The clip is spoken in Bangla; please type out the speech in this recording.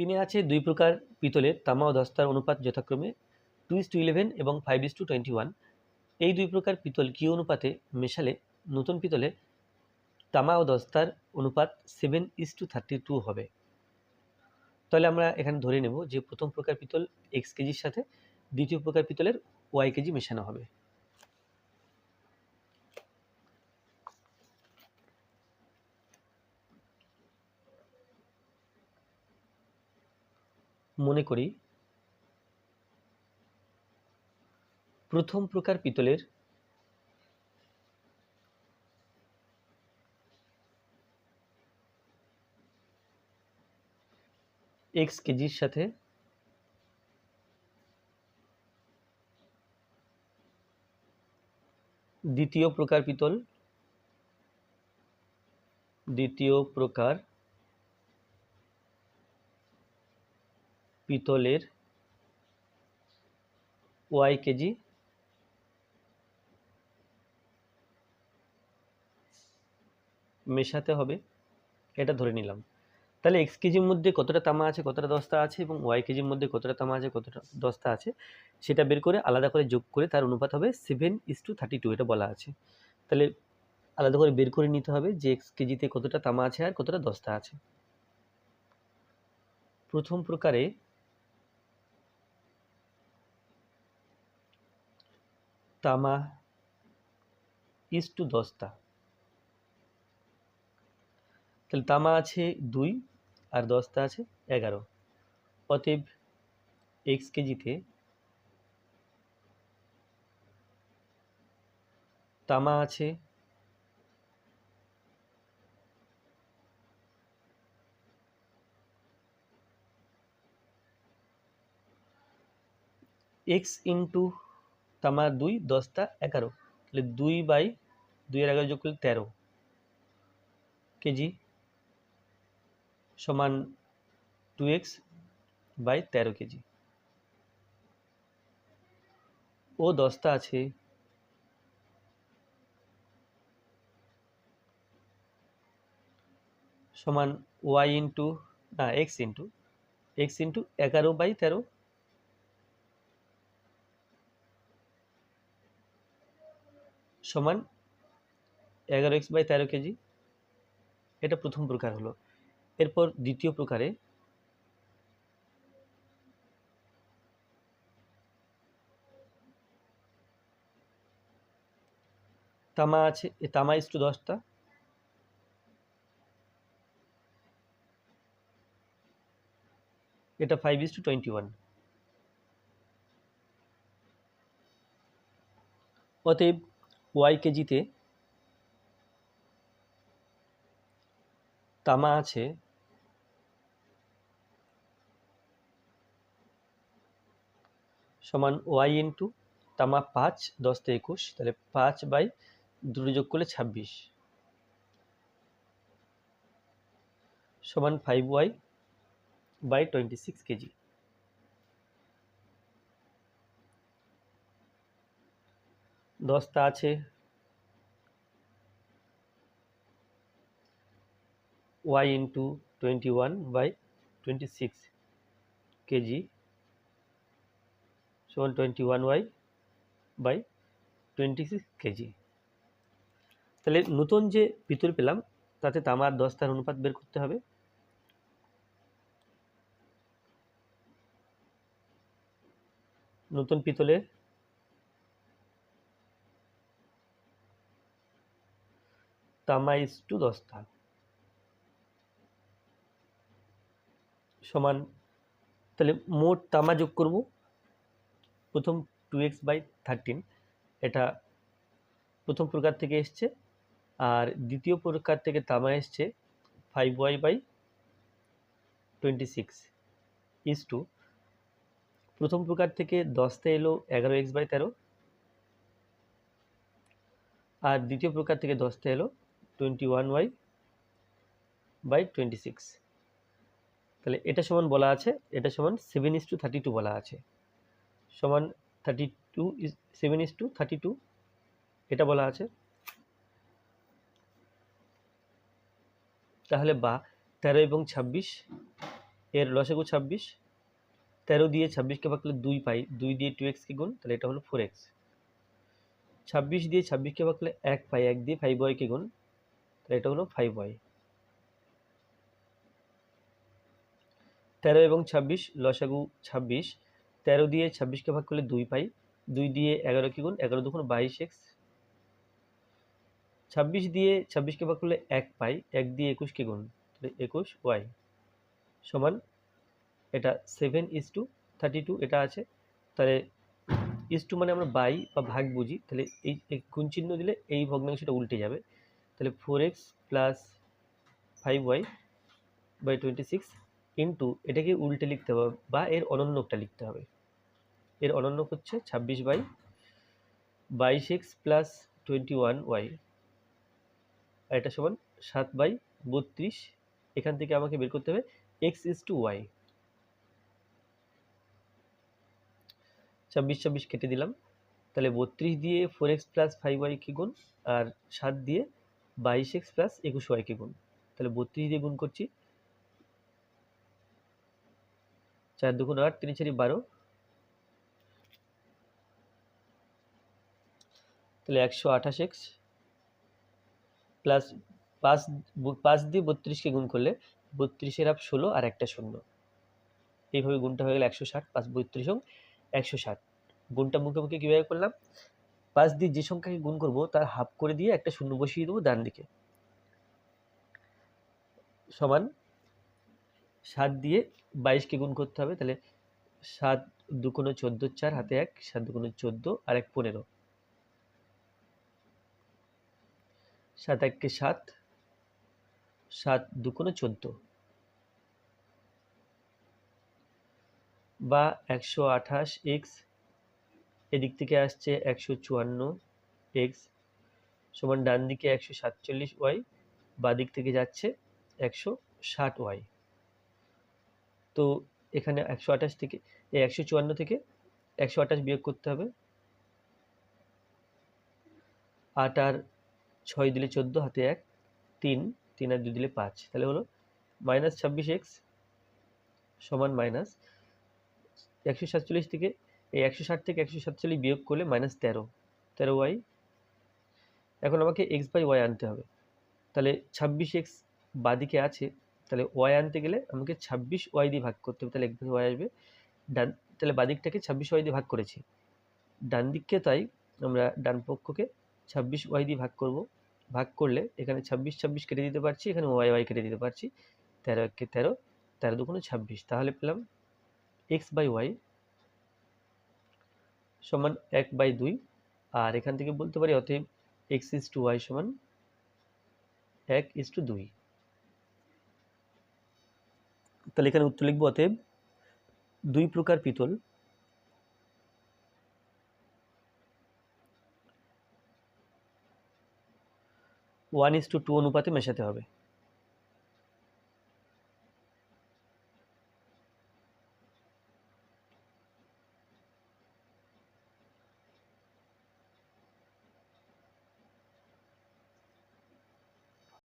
তিনে আছে দুই প্রকার পিতলের, তামা ও দস্তার অনুপাত যথাক্রমে টু ইস টু ইলেভেন এবং five is to twenty one. এই দুই প্রকার পিতল কি অনুপাতে মেশালে? নতুন পিতলে তামা ও দস্তার অনুপাত seven is to thirty two হবে। তাহলে আমরা এখানে ধরে নেব যে প্রথম প্রকার পিতল এক্স কেজির সাথে দ্বিতীয় প্রকার পিতলের ওয়াই কেজি মেশানো হবে। মনে করি প্রথম প্রকার পিতলের এক্স কেজির সাথে দ্বিতীয় প্রকার পিতল দ্বিতীয় প্রকার পিতলের ওয়াই কেজি মেশাতে হবে, এটা ধরে নিলাম। তাহলে এক্স কেজির মধ্যে কতটা তামা আছে, কতটা দস্তা আছে এবং ওয়াই কেজির মধ্যে কতটা তামা আছে, কতটা দস্তা আছে, সেটা বের করে আলাদা করে যোগ করে তার অনুপাত হবে seven is to thirty two এটা বলা আছে। তাহলে আলাদা করে বের করে নিতে হবে যে এক্স কেজিতে কতটা তামা আছে আর কতটা দস্তা আছে। প্রথম প্রকারে তামা ইস টু দস্তা তাহলে তামা আছে দুই আর দস্তা আছে এগারো। অতএব এক্স কেজিতে তামা আছে এক্স ইন্টু তামা দুই, দশটা, এগারো। তাহলে দুই বাই দুই এগারো যোগ করলে তেরো। কেজি সমান টু এক্স বাই তেরো কেজি। ও দশটা আছে। সমান ওয়াই ইন্টু, না, এক্স ইন্টু এক্স ইন্টু এগারো বাই তেরো সমান এগারো এক্স বাই তেরো কেজি। এটা প্রথম প্রকার হলো। এরপর দ্বিতীয় প্রকারে তামা আছে তামা ইস টু দশটা। এটা five is to twenty one. অতএব ওয়াই কেজিতে তামা আছে সমান ওয়াই ইন্টু তামা পাঁচ দশটা একুশ, তাহলে পাঁচ বাই দুটো যোগ করলে ছাব্বিশ। সমান five y by twenty six KG. দশটা আছে। Y into twenty one by twenty six KG সমান twenty one y by twenty six KG তাহলে নতুন যে পিতল পেলাম, তাতে তামার দস্তার অনুপাত বের করতে হবে। নতুন পিতলের তামা ইস টু দস্তা সমান, তাহলে মোট তামা যোগ করব। প্রথম টু এক্স বাই থার্টিন এটা প্রথম প্রকার থেকে এসছে। আর দ্বিতীয় প্রকার থেকে তামা এসছে five y by twenty six is to প্রথম প্রকার থেকে দশটা এলো এগারো এক্স বাই তেরো। আর দ্বিতীয় প্রকার থেকে দশটা এলো twenty one y by twenty six তাহলে এটা সমান বলা আছে, এটা সমান seven is to thirty two বলা আছে। সমান thirty two is seven is to thirty two এটা বলা আছে। তাহলে বা, তেরো এবং ছাব্বিশ, এর লসাগু ছাব্বিশ, তেরো দিয়ে ছাব্বিশকে ভাগ করলে দুই পাই, দুই দিয়ে টু এক্সকে গুণ, তাহলে এটা হলো ফোর এক্স ছাব্বিশ দিয়ে ছাব্বিশকে ভাগ করলে এক পাই, এক দিয়ে ফাইভ ওয়াইকে গুণ তাহলে এটা হলো ফাইভ ওয়াই তেরো এবং ছাব্বিশ, লসাগু ছাব্বিশ, তেরো দিয়ে ছাব্বিশকে ভাগ করলে দুই পাই, দুই দিয়ে এগারো কি গুণ, এগারো দুগুণ বাইশ এক্স। ছাব্বিশ দিয়ে ছাব্বিশকে ভাগ করলে এক পাই, এক দিয়ে একুশ কি গুণ, তাহলে একুশ ওয়াই সমান, এটা seven is to thirty two এটা আছে। তাহলে ইস টু মানে আমরা বাই বা ভাগ বুঝি, তাহলে এই এই গুণ চিহ্ন দিলে এই ভগ্নাংশটা উল্টে যাবে। তাহলে four x plus five y by twenty six into এটাকে উল্টে লিখতে হবে বা এর অনন্যকটা লিখতে হবে। এর অনন্য হচ্ছে ছাব্বিশ বাই বাইশ x plus twenty one y আর এটা সমান সাত বাই বত্রিশ। এখান থেকে আমাকে বের করতে হবে এক্স ইস টু ওয়াই ছাব্বিশ ছাব্বিশ কেটে দিলাম। তাহলে বত্রিশ দিয়ে four x plus five y কি গুণ? আর সাত দিয়ে বাইশ এক্স প্লাস একুশ ওয়াই কি গুণ। তাহলে বত্রিশ দিয়ে গুণ করছি। চার দুগুণ আট, তিন চারি বারো। তাহলে একশো আঠাশ এক্স প্লাস পাঁচ পাঁচ দিয়ে বত্রিশকে গুণ করলে বত্রিশের আপ ষোলো আর একটা শূন্য। এইভাবে গুণটা হয়ে গেলে একশো ষাট, পাঁচ বত্রিশ এবং একশো ষাট। গুণটা মুখে মুখে কীভাবে করলাম? পাঁচ দিয়ে যে সংখ্যাকে গুণ করব, তার হাফ করে দিয়ে একটা শূন্য বসিয়ে দেবো ডান দিকে। সমান সাত দিয়ে বাইশকে গুণ করতে হবে, তাহলে সাত দুকোনো চোদ্দ চার, হাতে এক, সাত দুকোনো চোদ্দ, আর এক পনেরো। সাত এককে সাত সাত দুকোনো চোদ্দ। বা একশো আঠাশ এক্স এদিক থেকে আসছে একশো চুয়ান্ন এক্স সমান ডান দিকে একশো সাতচল্লিশ ওয়াই বা দিক থেকে যাচ্ছে একশো ষাট ওয়াই তো এখানে একশো আঠাশ থেকে, এই একশো চুয়ান্ন থেকে একশো আঠাশ বিয়োগ করতে হবে। আট আর ছয় দিলে চোদ্দ, হাতে এক, তিন তিন আর দুই দিলে পাঁচ। তাহলে হলো মাইনাস ছাব্বিশ এক্স সমান মাইনাস একশো সাতচল্লিশ থেকে এই একশো ষাট থেকে একশো সাতচল্লিশ বিয়োগ করলে মাইনাস তেরো। তেরো ওয়াই এখন আমাকে এক্স বাই ওয়াই আনতে হবে। তাহলে ছাব্বিশ এক্স বাদিকে আছে, তাহলে ওয়াই আনতে গেলে আমাকে ছাব্বিশ ওয়াই দিয়ে ভাগ করতে হবে। তাহলে এক ওয়াই আসবে। ডান, তাহলে বাদিকটাকে ছাব্বিশ ওয়াই দিয়ে ভাগ করেছি। ডান দিককে তাই আমরা ডান পক্ষকে ছাব্বিশ ওয়াই দিয়ে ভাগ করব। ভাগ করলে এখানে ছাব্বিশ ছাব্বিশ কেটে দিতে পারছি, এখানে ওয়াই ওয়াই কেটে দিতে পারছি। তেরো একে তেরো তেরো দুগুণে ছাব্বিশ। তাহলে পেলাম এক্স বাই ওয়াই সমান এক বাই দুই। আর এখান থেকে বলতে পারি অতএব এক্স ইস টু ওয়াই সমান এক ইস টু দুই। তাহলে এখানে উত্তর লিখব অতএব দুই প্রকার পিতল। ওয়ান ইস টু টু অনুপাতে মেশাতে হবে।